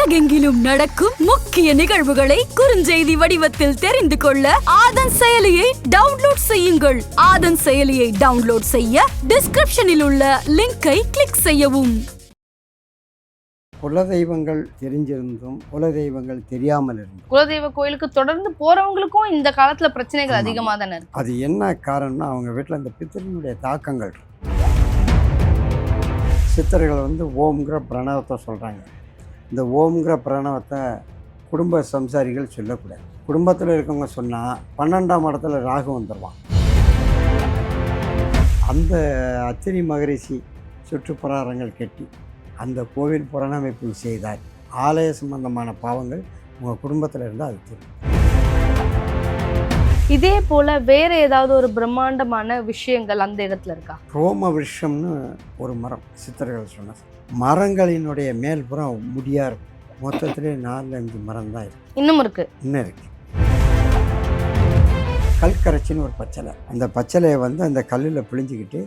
உலகெங்கிலும் நடக்கும் முக்கிய நிகழ்வுகளை குறுஞ்செய்தி வடிவத்தில் தெரிந்து கொள்ள ஆதன் செயலியை டவுன்லோட் செய்யுங்கள். ஆதன் செயலியை டவுன்லோட் செய்ய டிஸ்கிரிப்ஷனில் உள்ள லிங்கை கிளிக் செய்யவும். குலதெய்வங்கள் தெரிஞ்சிருந்தும் குலதெய்வங்கள் தெரியாமல் இருந்தும் குலதெய்வ கோயிலுக்கு தொடர்ந்து போறவங்களுக்கும் இந்த காலத்துல பிரச்சனைகள் ஆமா. அதிகமா தானே இருக்கு. அது என்ன காரணம்னா அவங்க வீட்டில் இந்த பித்தரினுடைய தாக்கங்கள். சித்தர்கள் வந்து ஓம்ங்கிற பிரணவத்தை சொல்கிறாங்க இந்த ஓம்ங்கிற பிரணவத்தை குடும்ப சம்சாரிகள் சொல்லக்கூடாது. குடும்பத்தில் இருக்கவங்க சொன்னால் பன்னெண்டாம் இடத்துல ராகு வந்துடுவான் அந்த அத்திரி மகரிஷி சுற்றுப்புறாரங்கள் கட்டி அந்த கோவில் புறணமைப்பு செய்தார். ஆலய சம்பந்தமான பாவங்கள் உங்கள் குடும்பத்தில் இருந்தால் அது தெரியும் இதே போல வேற ஏதாவது ஒரு பிரம்மாண்டமான விஷயங்கள் அந்த இடத்துல இருக்கா? ரோம விருஷம்னு ஒரு மரம் சித்தர்கள் சொன்னது மரங்களினுடைய மேல்புறம் முடியா இருக்கும். மொத்தத்திலே நாலு அஞ்சு மரம் தான் இருக்கு. இன்னும் இருக்கு. இன்னும் இருக்கு. கல்கரைச்சின்னு ஒரு பச்சலை. அந்த பச்சலையை வந்து அந்த கல்லில் பிழிஞ்சிக்கிட்டு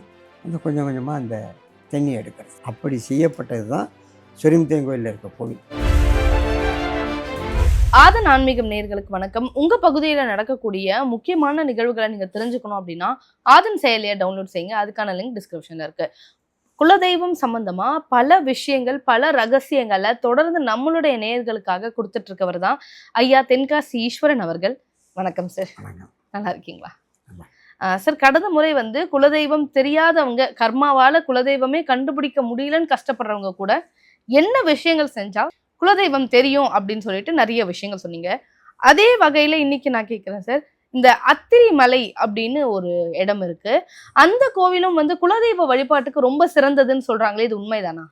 அந்த கொஞ்சம் கொஞ்சமாக அந்த தண்ணி எடுக்கிறது. அப்படி செய்யப்பட்டது தான் சொரிமுத்தையன் கோயிலில் இருக்க கோவில். ஆதன் ஆன்மீகம் நேர்களுக்கு வணக்கம். உங்க பகுதியில நடக்கக்கூடிய முக்கியமான நிகழ்வுகளை நீங்க தெரிஞ்சுக்கணும் அப்படின்னா ஆதன் செயலியை டவுன்லோட் செய்யுங்க. அதுக்கான லிங்க் டிஸ்கிரிப்ஷன்ல இருக்கு. குலதெய்வம் சம்பந்தமா பல விஷயங்கள் பல ரகசியங்களை தொடர்ந்து நம்மளுடைய நேயர்களுக்காக கொடுத்துட்டு இருக்கவர் தான் ஐயா தென்காசி ஈஸ்வரன் அவர்கள். வணக்கம் சார் நல்லா இருக்கீங்களா? சார் கடந்த முறை வந்து குலதெய்வம் தெரியாதவங்க கர்மாவால குலதெய்வமே கண்டுபிடிக்க முடியலன்னு கஷ்டப்படுறவங்க கூட என்ன விஷயங்கள் செஞ்சா குலதெய்வம் தெரியும் அப்படின்னு சொல்லிட்டு நிறைய விஷயங்கள் சொன்னீங்க. அதே வகையில இன்னைக்கு நான் கேட்கிறேன் சார் இந்த அத்திரி மலை அப்படின்னு ஒரு இடம் இருக்கு. அந்த கோவிலும் வந்து குலதெய்வ வழிபாட்டுக்கு ரொம்ப சிறந்ததுன்னு சொல்றாங்களே இது உண்மைதானா?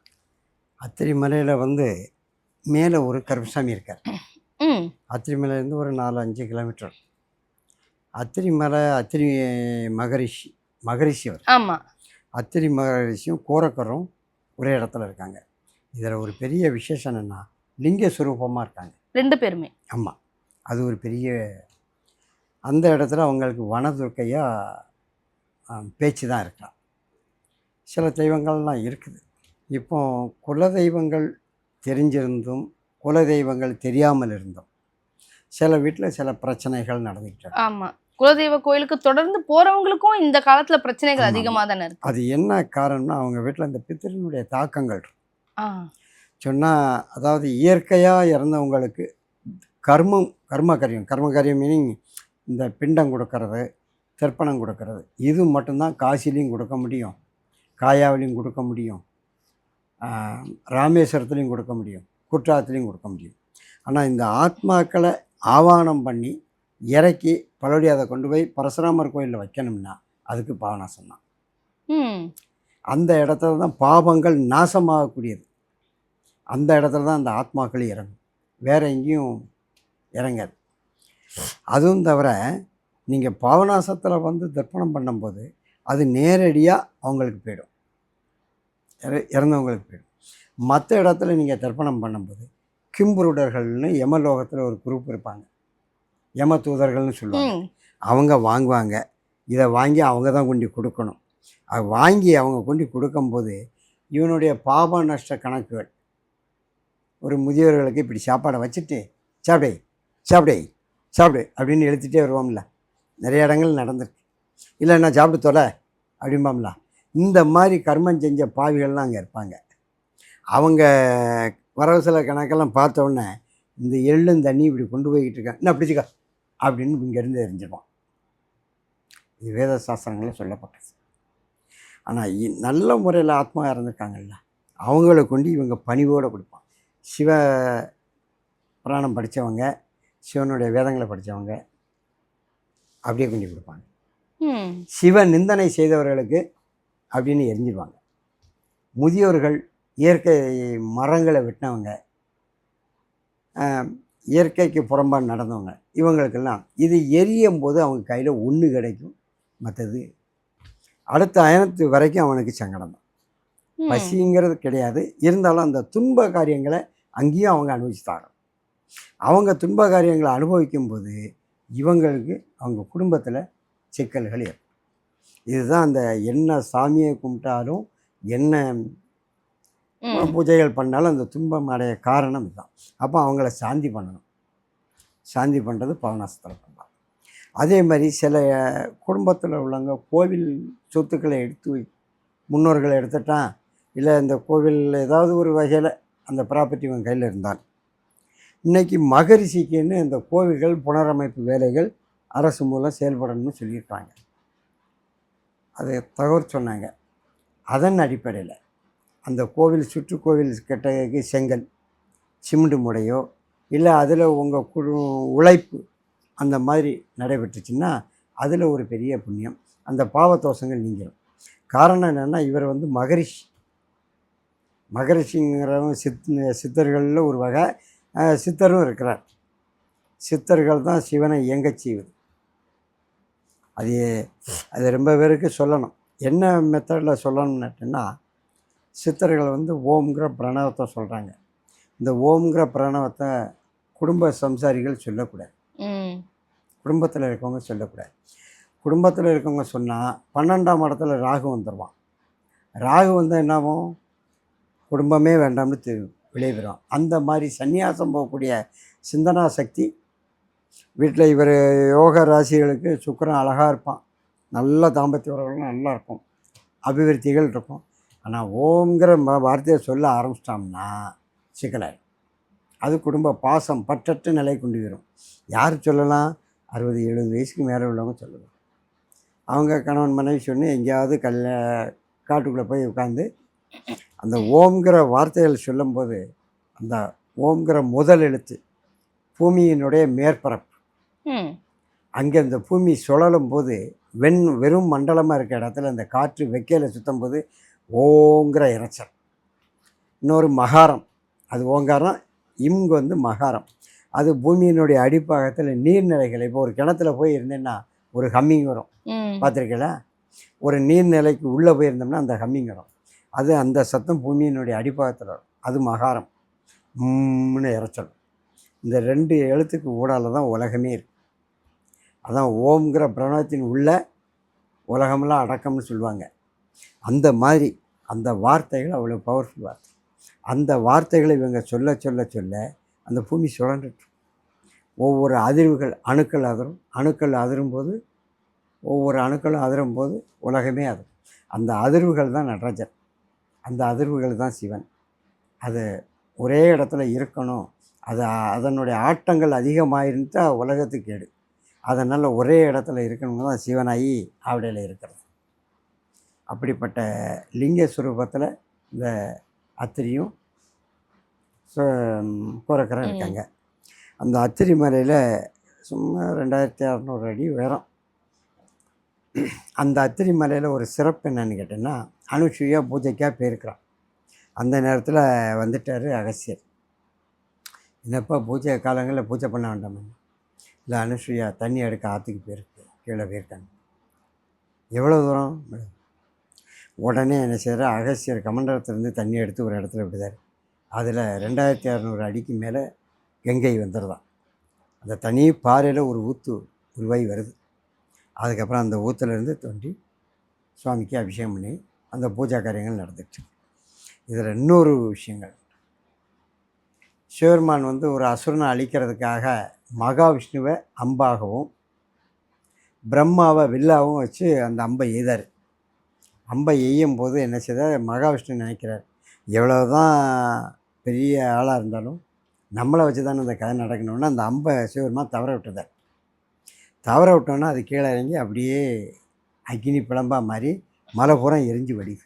அத்திரி மலையில் வந்து மேலே ஒரு கருப்பசாமி இருக்கார். ம். அத்திரி மலையிலேருந்து ஒரு நாலு அஞ்சு கிலோமீட்டர். அத்திரி மலை அத்திரி மகரிஷி மகரிஷி அவர் ஆமா. அத்திரி மகரிஷியும் கோரக்கரும் ஒரே இடத்துல இருக்காங்க. இதில் ஒரு பெரிய விசேஷம் என்னென்னா லிங்க சுரூபமாக இருக்காங்க. ரெண்டு பேருமே. ஆமாம் அது ஒரு பெரிய அந்த இடத்துல அவங்களுக்கு வனதுர்க்கையாக பேச்சு தான் இருக்கலாம் சில தெய்வங்கள்லாம் இருக்குது. இப்போ குலதெய்வங்கள் தெரிஞ்சிருந்தும் குலதெய்வங்கள் தெரியாமல் இருந்தும் சில வீட்டில் சில பிரச்சனைகள் நடந்துக்கிட்டு இருக்கு. ஆமா. குலதெய்வ கோயிலுக்கு தொடர்ந்து போறவங்களுக்கும் இந்த காலத்துல பிரச்சனைகள் ஆமா. அதிகமா தானே இருக்கு. அது என்ன காரணம்னா அவங்க வீட்டில் இந்த பித்திரனுடைய தாக்கங்கள் சொன்னால் அதாவது இயற்கையாக இறந்தவங்களுக்கு கர்மம் கர்ம காரியம் கர்ம காரியம் மீனிங் இந்த பிண்டம் கொடுக்கறது தெர்ப்பணம் கொடுக்கறது இது மட்டும்தான் காசிலையும் கொடுக்க முடியும் காயாவிலையும் கொடுக்க முடியும் ராமேஸ்வரத்துலேயும் கொடுக்க முடியும் குற்றாலத்துலேயும் கொடுக்க முடியும். ஆனால் இந்த ஆத்மாக்களை ஆவானம் பண்ணி இறக்கி பலபடி அதை கொண்டு போய் பரசுராமர் கோயிலில் வைக்கணும்னா அதுக்கு பாவனாசம் தான். ம். அந்த இடத்துல தான் பாவங்கள் நாசமாகக்கூடியது. அந்த இடத்துல தான் அந்த ஆத்மாக்கள் இறங்கும். வேற எங்கேயும் இறங்காது. அதுவும் தவிர நீங்கள் பாவநாசத்தில் வந்து தர்ப்பணம் பண்ணும்போது அது நேரடியாக அவங்களுக்கு போயிடும். இற- இறந்தவங்களுக்கு போயிடும். மற்ற இடத்துல நீங்கள் தர்ப்பணம் பண்ணும்போது கிம்புருடர்கள்னு யமலோகத்தில் ஒரு குரூப் இருப்பாங்க. யம தூதர்கள்னு சொல்லுவாங்க. அவங்க வாங்குவாங்க. இதை வாங்கி அவங்க தான் கொண்டு கொடுக்கணும். அது வாங்கி அவங்க கொண்டு கொடுக்கும்போது இவனுடைய பாப நஷ்ட கணக்குகள். ஒரு முதியவர்களுக்கு இப்படி சாப்பாடை வச்சுட்டு சாப்பிடே சாப்பிடே. சாப்பிடு அப்படின்னு எழுத்துட்டே வருவோம்ல. நிறைய இடங்கள் நடந்திருக்கு. இல்லை நான் சாப்பிட்டு தொலை அப்படிம்பாம்ல. இந்த மாதிரி கர்மம் செஞ்ச பாவிகள்லாம் அங்கே இருப்பாங்க. அவங்க வரவு சில கணக்கெல்லாம் பார்த்தோன்னே இந்த எள்ளும் தண்ணி இப்படி கொண்டு போய்கிட்டு இருக்கேன் என்ன பிடிச்சிக்க அப்படின்னு இங்கேருந்து எரிஞ்சிருவான் இது வேத சாஸ்திரங்களில் சொல்லப்பட்டது. ஆனால் நல்ல முறையில் ஆத்மா இறந்துருக்காங்கல்ல. அவங்கள கொண்டு இவங்க பணிவோடு கொடுப்பான் சிவ புராணம் படித்தவங்க சிவனுடைய வேதங்களை படித்தவங்க அப்படியே கொண்டு கொடுப்பாங்க. சிவ நிந்தனை செய்தவர்களுக்கு அப்படின்னு எரிஞ்சிடுவாங்க முதியோர்கள் இயற்கை மரங்களை வெட்டினவங்க இயற்கைக்கு புறம்பாக நடந்தவங்க இவங்களுக்கெல்லாம் இது எரியும் போது அவங்க கையில் ஒன்று கிடைக்கும் மற்றது அடுத்த அயனத்து வரைக்கும் அவனுக்கு சங்கடம் தான். பசிங்கிறது கிடையாது. இருந்தாலும் அந்த துன்ப காரியங்களை அங்கேயும் அவங்க அனுபவிச்சுட்டாங்க அவங்க துன்ப காரியங்களை அனுபவிக்கும்போது இவங்களுக்கு அவங்க குடும்பத்தில் சிக்கல்கள் ஏற்படும். இதுதான் அந்த என்ன சாமியை கும்பிட்டாலும் என்ன பூஜைகள் பண்ணாலும் அந்த துன்பம் அடைய காரணம் இதுதான். அப்போ அவங்கள சாந்தி பண்ணணும். சாந்தி பண்ணுறது பவனாசத்தில் பண்ணலாம் அதே மாதிரி சில குடும்பத்தில் உள்ளவங்க கோவில் சொத்துக்களை எடுத்து வை முன்னோர்களை எடுத்துட்டான் இல்லை இந்த கோவில் ஏதாவது ஒரு வகையில் அந்த ப்ராப்பர்ட்டி இவன் கையில் இருந்தால் இன்றைக்கி மகரிஷிக்குன்னு இந்த கோவில்கள் புனரமைப்பு வேலைகள் அரசு மூலம் செயல்படணும்னு சொல்லியிருக்காங்க. அதை தகவல் சொன்னாங்க. அதன் அடிப்படையில் அந்த கோவில் சுற்றுக்கோவில் கிட்டக்கு செங்கல் சிமெண்ட் முடையோ இல்லை அதில் உங்கள் குழு உழைப்பு அந்த மாதிரி நடைபெற்றுச்சுன்னா அதில் ஒரு பெரிய புண்ணியம். அந்த பாவதோஷங்கள் நீங்கிடும் காரணம் என்னென்னா இவர் வந்து மகரிஷி. மகரிஷிங்கிறவங்க சித் சித்தர்களில் ஒரு வகை. சித்தரும் இருக்கிறார். சித்தர்கள் தான் சிவனை இயங்கச் செய்வது. அது அது ரொம்ப பேருக்கு சொல்லணும். என்ன மெத்தடில் சொல்லணும்னுட்டுன்னா சித்தர்கள் வந்து ஓம்ங்கிற பிரணவத்தை சொல்கிறாங்க இந்த ஓம்ங்கிற பிரணவத்தை குடும்ப சம்சாரிகள் சொல்லக்கூடாது. குடும்பத்தில் இருக்கவங்க சொல்லக்கூடாது. குடும்பத்தில் இருக்கவங்க சொன்னால் பன்னெண்டாம் இடத்துல ராகு வந்துடுவான் ராகு வந்தால் என்னாகும் குடும்பமே வேண்டாம்னு தெ விளைவிடும். அந்த மாதிரி சந்நியாசம் போகக்கூடிய சிந்தனா சக்தி வீட்டில் இவர் யோக ராசிகளுக்கு சுக்கிரன் அழகாக இருப்பான். நல்ல தாம்பத்திய உறவுகள் நல்லா இருக்கும். அபிவிருத்திகள் இருக்கும். ஆனால் ஓம்ங்கிற வார்த்தையை சொல்ல ஆரம்பிச்சிட்டோம்னா சிக்கலாயிடும். அது குடும்ப பாசம் பற்றற்ற நிலை கொண்டு வரும் யார் சொல்லலாம்? அறுபது எழுபது வயசுக்கு மேலே உள்ளவங்க சொல்லலாம் அவங்க கணவன் மனைவி சொன்னு எங்கேயாவது கல்ல காட்டுக்குள்ளே போய் உட்காந்து அந்த ஓம்ங்கிற வார்த்தைகள் சொல்லும்போது அந்த ஓம்ங்கிற முதல் எழுத்து பூமியினுடைய மேற்பரப்பு. அங்கே அந்த பூமி சுழலும் போது வெண் வெறும் மண்டலமாக இருக்க இடத்துல அந்த காற்று வெக்கையில் சுற்றும் போது ஓங்கிற இரைச்சல். இன்னொரு மகாரம் அது ஓங்காரம் இம்கு வந்து மகாரம். அது பூமியினுடைய அடிப்பாகத்தில் நீர்நிலைகள் இப்போ ஒரு கிணத்துல போய் இருந்தேன்னா ஒரு ஹம்மிங் வரும். பார்த்துருக்கல ஒரு நீர்நிலைக்கு உள்ளே போயிருந்தோம்னா அந்த ஹம்மிங் வரும். அது அந்த சத்தம் பூமியினுடைய அடிப்பாகத்தில் அது மகாரம். ம்னு இறைச்சல். இந்த ரெண்டு எழுத்துக்கு ஊடால தான் உலகமே இருக்கு. அதான் ஓம்ங்கிற பிரணவத்தின் உள்ள உலகமெல்லாம் அடக்கம்னு சொல்லுவாங்க. அந்த மாதிரி அந்த வார்த்தைகள் அவ்வளோ பவர்ஃபுல் வார்த்தை. அந்த வார்த்தைகளை இவங்க சொல்ல சொல்ல சொல்ல அந்த பூமி சுழன்றுட்டு. ஒவ்வொரு அதிர்வுகள் அணுக்கள் அதிரும். அணுக்கள் அதிரும்போது ஒவ்வொரு அணுக்களும் அதிரும் போது உலகமே அதிரும். அந்த அதிர்வுகள் தான் நடராஜர். அந்த அதிர்வுகள் தான் சிவன். அது ஒரே இடத்துல இருக்கணும். அது அதனுடைய ஆட்டங்கள் அதிகமாயிருந்தா உலகத்துக்கு கேடு. அதனால் ஒரே இடத்துல இருக்கணும்னு தான் சிவனாகி ஆவடையில் இருக்கிறது அப்படிப்பட்ட லிங்க சுரூபத்தில் இந்த அத்திரியும் கோரக்கரம் ம். இருக்காங்க. அந்த அத்திரி மலையில் சும்மா ரெண்டாயிரத்தி அறநூறு அடி உயரம். அந்த அத்திரி மலையில் ஒரு சிறப்பு என்னன்னு கேட்டேன்னா அனுஷுயா பூஜைக்காக போயிருக்கிறான். அந்த நேரத்தில் வந்துட்டார் அகசியர் என்னப்பா பூஜை காலங்களில் பூஜை பண்ண வேண்டாமா? இல்லை அனுஷுயா தண்ணி எடுக்க ஆற்றுக்கு போயிருக்கு கீழே போயிருக்காங்க. எவ்வளோ தூரம்? உடனே என்ன செய்கிற அகசியர் கமண்டலத்திலேருந்து தண்ணி எடுத்து ஒரு இடத்துல விடுதார் அதில் ரெண்டாயிரத்தி அறநூறு அடிக்கு மேலே கங்கை வந்துடுதான். அந்த தனி பாறையில் ஒரு ஊத்து உருவாகி வருது. அதுக்கப்புறம் அந்த ஊற்றுலேருந்து தோண்டி சுவாமிக்கு அபிஷேகம் பண்ணி அந்த பூஜா காரியங்கள் நடந்துட்டு இதில் இன்னொரு விஷயங்கள். சிவருமான் வந்து ஒரு அசுரனை அழிக்கிறதுக்காக மகாவிஷ்ணுவை அம்பாகவும் பிரம்மாவை வில்லாவும் வச்சு அந்த அம்பை எய்தார். அம்பை எய்யும் போது என்ன செய்தார்? மகாவிஷ்ணு நினைக்கிறார் எவ்வளோ தான் பெரிய ஆளாக இருந்தாலும் நம்மளை வச்சு தானே அந்த கதை நடக்கணும்னு அந்த அம்பை சிவருமான் தவற விட்டுதார் தவற விட்டோன்னா அது கீழே இறங்கி அப்படியே அக்னி பிளம்பாக மாதிரி மலை பூரா எரிஞ்சு வடியுது.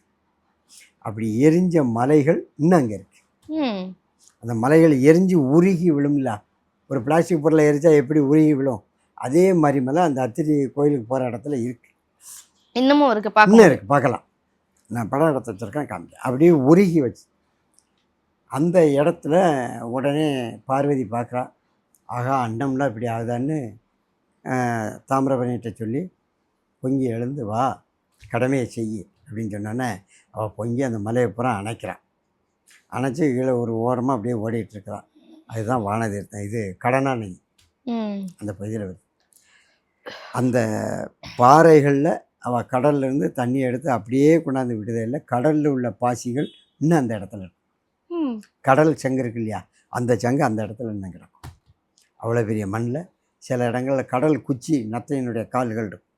அப்படி எரிஞ்ச மலைகள் இன்னும் அங்கே இருக்குது அந்த மலைகள் எரிஞ்சு உருகி விழும்ல ஒரு பிளாஸ்டிக் பொருளை எரிச்சா எப்படி உருகி விழும்? அதே மாதிரி மலை அந்த அத்திரி கோயிலுக்கு போகிற இடத்துல இருக்குது இன்னமும் இருக்கு இன்னும் இருக்குது பார்க்கலாம். நான் படம் எடுத்து வச்சுருக்கேன் காமிக்க அப்படியே உருகி வச்சு. அந்த இடத்துல உடனே பார்வதி பார்க்குறா. ஆகா அண்டம்லாம் இப்படி ஆகுதான்னு ஆஹ், தாமிரபரணிகிட்ட சொல்லி பொங்கி எழுந்து வா. கடமையை செய் அப்படின்னு சொன்னோன்னே அவள் பொங்கி அந்த மலையை பூரா அணைக்கிறான். அணைச்சி கீழே ஒரு ஓரமாக அப்படியே ஓடிட்டு இருக்கிறான். அதுதான் வானதீர்த்தம். இது கடனா நதி. ம். அந்த பகுதியில் வருது. அந்த பாறைகளில் அவள் கடல்லேருந்து தண்ணி எடுத்து அப்படியே கொண்டாந்து விடுதலில் கடலில் உள்ள பாசிகள் இன்னும் அந்த இடத்துல இருக்கு. ம். கடல் சங்கு இருக்கு இல்லையா? அந்த சங்கு அந்த இடத்துல இன்னும் கிடக்கும். அவ்வளோ பெரிய மண்ணில் சில இடங்களில் கடல் குச்சி நத்தையினுடைய கால்கள் இருக்கும்.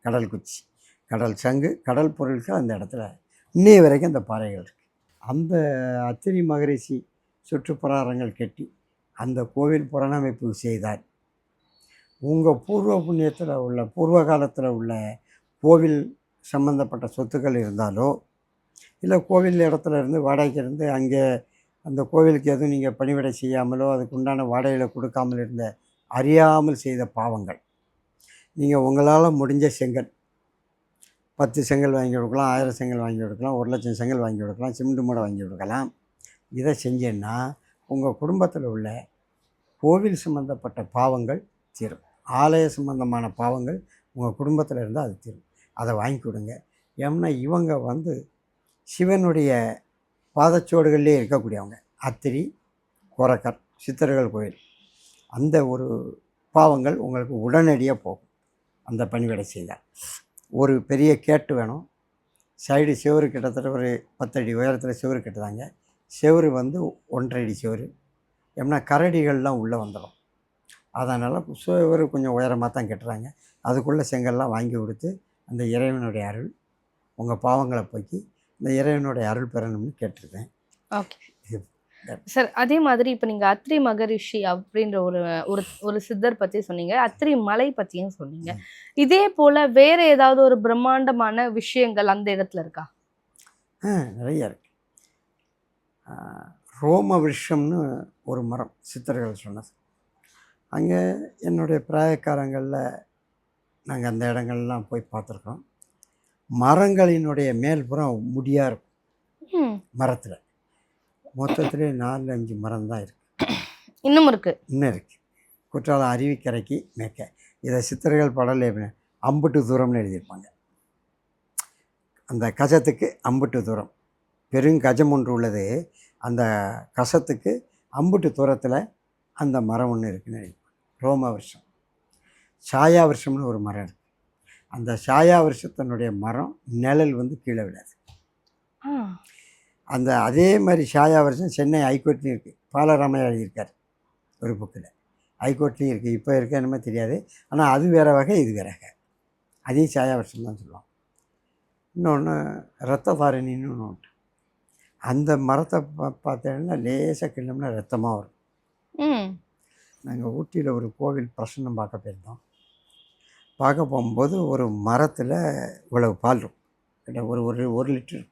கடல் குச்சி. கடல் சங்கு கடல் பொருட்கள் அந்த இடத்துல. இன்னைய வரைக்கும் அந்த பாறைகள் இருக்குது அந்த அத்தினி மகரிஷி சுற்றுப்பிராரங்கள் கட்டி அந்த கோவில் புனரமைப்பு செய்தார். உங்கள் பூர்வ புண்ணியத்தில் உள்ள பூர்வ காலத்தில் உள்ள கோவில் சம்பந்தப்பட்ட சொத்துக்கள் இருந்தாலோ இல்லை கோவில் இடத்துல இருந்து வாடகைக்கு இருந்து அங்கே அந்த கோவிலுக்கு எதுவும் நீங்கள் பணிவிடை செய்யாமலோ அதுக்கு உண்டான வாடகையில் கொடுக்காமல் இருந்த அறியாமல் செய்த பாவங்கள். நீங்கள் உங்களால் முடிஞ்ச செங்கல் பத்து செங்கல் வாங்கி கொடுக்கலாம் ஆயிரம் செங்கல் வாங்கி கொடுக்கலாம் ஒரு லட்சம் செங்கல் வாங்கி கொடுக்கலாம் சிமெண்ட் மூடை வாங்கி கொடுக்கலாம். இதை செஞ்சேன்னா உங்கள் குடும்பத்தில் உள்ள கோவில் சம்மந்தப்பட்ட பாவங்கள் தீரும். ஆலய சம்பந்தமான பாவங்கள் உங்கள் குடும்பத்தில் இருந்தால் அது தீரும். அதை வாங்கி கொடுங்க. ஏன்னா இவங்க வந்து சிவனுடைய பாதச்சோடுகள்லேயே இருக்கக்கூடியவங்க. அத்திரி கொரக்கர் சித்தர்கள் கோயில். அந்த ஒரு பாவங்கள் உங்களுக்கு உடனடியாக போகும். அந்த பணிவிடை செய்தால். ஒரு பெரிய கேட்டு வேணும். சைடு செவரு கிட்டத்தட்ட ஒரு பத்தடி உயரத்தில் செவரு கட்டுதாங்க செவரு வந்து ஒன்றரை அடி செவரு ஏன்னா கரடிகள்லாம் உள்ளே வந்துடும் அதனால் சுவர் கொஞ்சம் உயரமாக தான் கட்டுறாங்க. அதுக்குள்ளே செங்கல்லாம் வாங்கி கொடுத்து அந்த இறைவனுடைய அருள் உங்கள் பாவங்களை போக்கி இந்த இறைவனுடைய அருள் பெறணும்னு கேட்டிருக்கேன். ஓகே. சார் அதே மாதிரி இப்போ நீங்க அத்ரி மகரிஷி அப்படின்ற ஒரு ஒரு ஒரு சித்தர் பத்தி சொன்னீங்க. அத்ரி மலை பத்தியும் சொன்னீங்க. இதே போல வேற ஏதாவது ஒரு பிரம்மாண்டமான விஷயங்கள் அந்த இடத்துல இருக்கா? நிறைய இருக்கு. ரோம விருஷம்னு ஒரு மரம் சித்தர்கள் சொன்னது. அங்கே என்னுடைய பிராயக்காரங்களில் நாங்கள் அந்த இடங்கள்லாம் போய் பார்த்துருக்கோம் மரங்களினுடைய மேல்புறம் முடியாக இருக்கும். மரத்தில். மொத்தத்திலே நாலு அஞ்சு மரம் தான் இருக்குது இன்னும் இருக்கு. இன்னும் இருக்குது குற்றாலம் அருவிக்கரைக்கு மேற்க. இதை சித்தர்கள் படல அம்புட்டு தூரம்னு எழுதியிருப்பாங்க. அந்த கஜத்துக்கு அம்புட்டு தூரம். பெருங்கஜம் ஒன்று உள்ளது. அந்த கசத்துக்கு அம்புட்டு தூரத்தில் அந்த மரம் ஒன்று இருக்குன்னு எழுதியிருப்பாங்க. ரோம வருஷம். சாயா வருஷம்னு ஒரு மரம் இருக்குது அந்த சாயா வருஷத்தினுடைய மரம் நிழல் வந்து கீழே விடாது அந்த அதே மாதிரி ஷாயா வருஷம் சென்னை ஹைகோர்ட்லேயும் இருக்குது பாலராமையா எழுதியிருக்கார் ஒரு புக்கில். ஹைகோர்ட்லேயும் இருக்குது இப்போ இருக்க என்னமோ தெரியாது. ஆனால் அது வேறு வகை இது வேற வகை. அதையும் ஷாயா வருஷம் தான் சொல்லுவோம் இன்னொன்று ரத்ததாரணின்னு ஒன்று உண்டு. அந்த மரத்தை பா பார்த்தீங்கன்னா லேசாக கிள்ளோம்னா ரத்தமாக வரும். நாங்கள் ஊட்டியில் ஒரு கோவில் பிரசன்னம் பார்க்க போயிருந்தோம். பார்க்க போகும்போது ஒரு மரத்தில் இவ்வளவு பால் இருக்கும். கிட்ட ஒரு ஒரு ஒரு லிட்டர்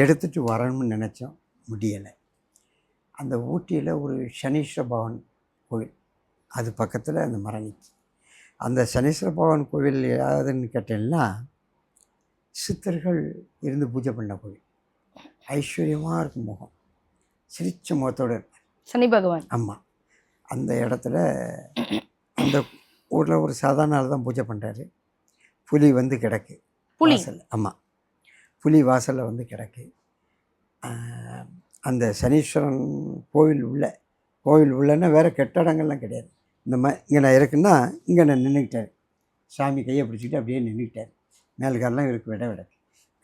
எடுத்துகிட்டு வரணும்னு நினச்சோம். முடியலை. அந்த ஊட்டியில் ஒரு சனீஸ்வர பவன் கோவில். அது பக்கத்தில் அந்த மரம் நிற்கி அந்த சனீஸ்வர பவன் கோவில் யாருன்னு கேட்டேன்னா சித்தர்கள் இருந்து பூஜை பண்ண கோவில். ஐஸ்வர்யமாக இருக்கும் முகம். சிரிச்ச முகத்தோடு இருப்பார். சனி பகவான். ஆமாம் அந்த இடத்துல அந்த ஊரில் ஒரு சாதாரண ஆள் தான் பூஜை பண்ணுறாரு புலி வந்து கிடக்கு. புலி. ஆமாம் புலி வாசலில் வந்து கிடக்கு. அந்த சனீஸ்வரன் கோவில் உள்ள கோவில் உள்ளன்னா வேறு கெட்டடங்கள்லாம் கிடையாது. இந்த மாதிரி இங்கே நான் இருக்குன்னா இங்கே நான் நின்றுக்கிட்டார் சாமி கையை பிடிச்சிக்கிட்டு அப்படியே நின்றுக்கிட்டார் மேல்காரெலாம் இவருக்கு விட விட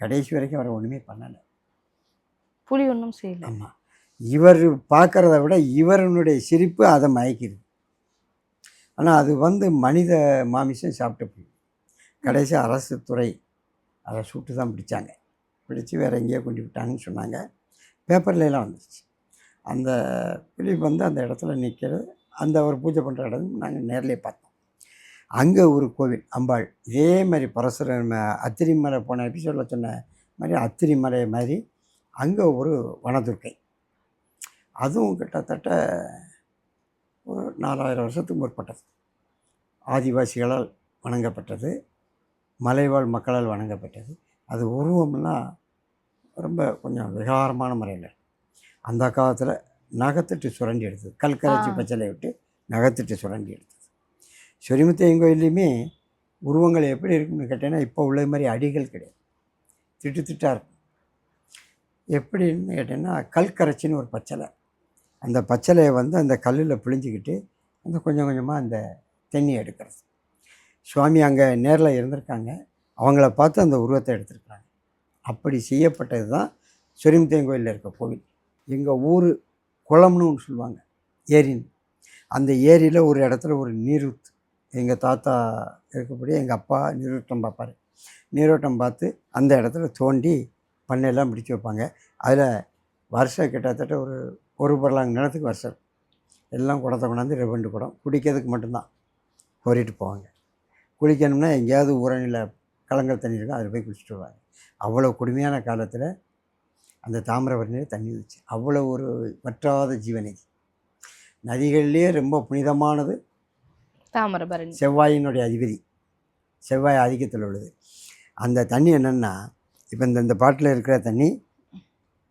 கடைசி வரைக்கும் அவரை ஒன்றுமே பண்ணலை. புலி ஒன்றும் செய்யல. ஆமாம் இவர் பார்க்குறத விட இவருடைய சிரிப்பு அதை மயக்கிது ஆனால் அது வந்து மனித மாமிசம் சாப்பிட்டு போய் கடைசி அரசு துறை அதை சுட்டு தான் பிடிச்சாங்க. பிடிச்சி வேறு எங்கேயோ கொண்டு விட்டாங்கன்னு சொன்னாங்க. பேப்பர்லாம் வந்துச்சு அந்த பிலிப் வந்து அந்த இடத்துல நிற்கிறது அந்த அவர் பூஜை பண்ணுற இடம் நாங்கள் நேர்லேயே பார்த்தோம். அங்கே ஒரு கோவில் அம்பாள். இதே மாதிரி பரசுர அத்திரிமலை போன எபிசோடில் சொன்ன மாதிரி அத்திரிமலை மாதிரி அங்கே ஒரு வனதுர்க்கை. அதுவும் கிட்டத்தட்ட ஒரு நாலாயிரம் வருஷத்துக்கு முற்பட்டது. ஆதிவாசிகளால் வணங்கப்பட்டது. மலைவாழ் மக்களால் வணங்கப்பட்டது. அது உருவம்லாம் ரொம்ப கொஞ்சம் விகாரமான முறையில். அந்த காலத்தில் நகத்திட்டு சுரண்டி எடுத்தது. கல்கரைச்சி. பச்சலை விட்டு நகத்திட்டு சுரண்டி எடுத்தது. சொரிமுத்தையன் கோயிலையுமே உருவங்கள் எப்படி இருக்குன்னு கேட்டேன்னா இப்போ உள்ள மாதிரி அடிகள் கிடையாது. திட்டு திட்டாக இருக்கும். எப்படின்னு கேட்டேன்னா கல்கரைச்சின்னு ஒரு பச்சலை. அந்த பச்சலையை வந்து அந்த கல்லில் பிழிஞ்சிக்கிட்டு அந்த கொஞ்சம் கொஞ்சமாக அந்த தண்ணி எடுக்கிறது. சுவாமி அங்கே நேரில் இருந்திருக்காங்க. அவங்கள பார்த்து அந்த உருவத்தை எடுத்திருக்காங்க அப்படி செய்யப்பட்டது தான் சொரிமுத்தையன் கோயிலில் இருக்க கோவில். எங்கள் ஊர் குளம்னு ஒன்று சொல்லுவாங்க ஏரின்னு. அந்த ஏரியில் ஒரு இடத்துல ஒரு நீரூத்து. எங்கள் தாத்தா இருக்கக்கூடிய எங்கள் அப்பா நீரோட்டம் பார்ப்பார். நீரோட்டம் பார்த்து அந்த இடத்துல தோண்டி பண்ணையெல்லாம் பிடிச்சி வைப்பாங்க. அதில் வருஷம் கிட்டத்தட்ட ஒரு ஒரு பரலாங்க நிலத்துக்கு வருஷம். எல்லாம் குடத்தை கொண்டாந்து ரெண்டு குடம் குடிக்கிறதுக்கு மட்டும்தான். கோரிட்டு போவாங்க. குளிக்கணும்னா எங்கேயாவது ஊரணியில் கலங்கல் தண்ணி இருக்கும் அதில் போய் குளிச்சுட்டு வருவாங்க. அவ்வளோ கொடுமையான காலத்தில் அந்த தாமிரபரணியில் தண்ணி வச்சு அவ்வளோ ஒரு வற்றாத ஜீவனை நதிகள்லேயே ரொம்ப புனிதமானது. தாமிரபரணி. செவ்வாயினுடைய அதிபதி. செவ்வாய் ஆதிக்கத்தில் உள்ளது. அந்த தண்ணி என்னென்னா இப்போ இந்த இந்த பாட்டில் இருக்கிற தண்ணி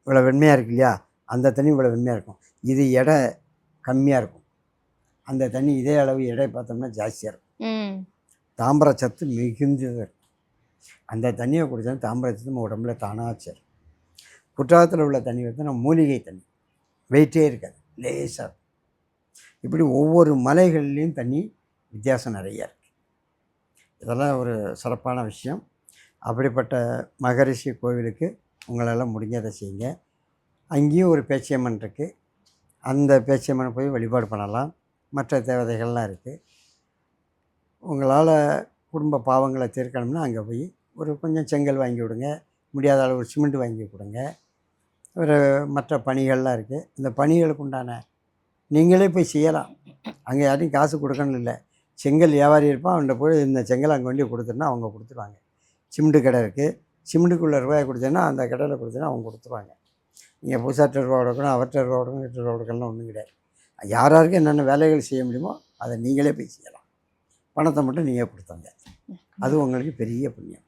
இவ்வளோ வெண்மையாக இருக்கு இல்லையா? அந்த தண்ணி இவ்வளோ வெண்மையாக இருக்கும். இது எடை கம்மியாக இருக்கும். அந்த தண்ணி இதே அளவு எடை பார்த்தோம்னா ஜாஸ்தியாக இருக்கும். ம். தாம்பர சத்து மிகுந்தது. இருக்கும் அந்த தண்ணியை குடித்தா தாம்பர நம்ம உடம்புல தானாக சேரும். குற்றாலத்தில் உள்ள தண்ணி வந்து நம்ம மூலிகை தண்ணி. வெயிட்டே இருக்காது லேசாக இப்படி ஒவ்வொரு மலைகள்லேயும் தண்ணி வித்தியாசம் நிறைய இருக்குது இதெல்லாம் ஒரு சிறப்பான விஷயம். அப்படிப்பட்ட மகரிஷி கோவிலுக்கு உங்களால் முடிஞ்சதை செய்யுங்க. அங்கேயும் ஒரு பேச்சியம்மன் இருக்குது அந்த பேச்சியம்மனை போய் வழிபாடு பண்ணலாம். மற்ற தேவதைகள்லாம் இருக்குது உங்களால் குடும்ப பாவங்களை தீர்க்கணும்னா அங்கே போய் ஒரு கொஞ்சம் செங்கல் வாங்கி விடுங்க. முடியாத அளவு ஒரு சிமெண்ட் வாங்கி கொடுங்க. ஒரு மற்ற பணிகள்லாம் இருக்குது இந்த பணிகளுக்கு உண்டான நீங்களே போய் செய்யலாம். அங்கே யாரையும் காசு கொடுக்கணும் இல்லை. செங்கல் வியாபாரி இருப்பான். அவன்கிட்ட போய் இந்த செங்கல் அங்கே வண்டி கொடுத்துருன்னா அவங்க கொடுத்துருவாங்க. சிமெண்ட்டு கடை இருக்குது சிமெண்ட்டுக்குள்ளே ரூபாய் கொடுத்தேன்னா அந்த கடையில் கொடுத்தேன்னா அவங்க கொடுத்துருவாங்க. நீங்கள் புதுசாக ரூபா கொடுக்கணும் அவர்கிட்ட ரூபா கொடுக்கணும் எட்டு ரூபா கொடுக்கணும் ஒன்றும் கிடையாது. யார் என்னென்ன வேலைகள் செய்ய முடியுமோ அதை நீங்களே போய் செய்யலாம். பணத்தை மட்டும் நீங்கள் கொடுத்தாங்க. அது உங்களுக்கு பெரிய புண்ணியம்.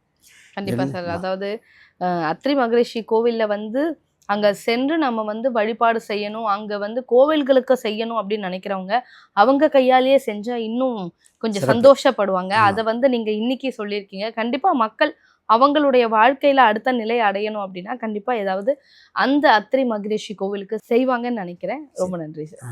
கண்டிப்பா என்ன- சார். அதாவது அத்ரி மகரிஷி கோவில்ல வந்து அங்க சென்று நம்ம வந்து வழிபாடு செய்யணும் அங்க வந்து கோவில்களுக்கு செய்யணும் அப்படின்னு நினைக்கிறவங்க அவங்க கையாலேயே செஞ்சா இன்னும் கொஞ்சம். சந்தோஷப்படுவாங்க. அதை வந்து நீங்க இன்னைக்கு சொல்லியிருக்கீங்க. கண்டிப்பா மக்கள் அவங்களுடைய வாழ்க்கையில அடுத்த நிலை அடையணும் அப்படின்னா கண்டிப்பா ஏதாவது அந்த அத்ரி மகரிஷி கோவிலுக்கு செய்வாங்கன்னு நினைக்கிறேன். ரொம்ப நன்றி சார்.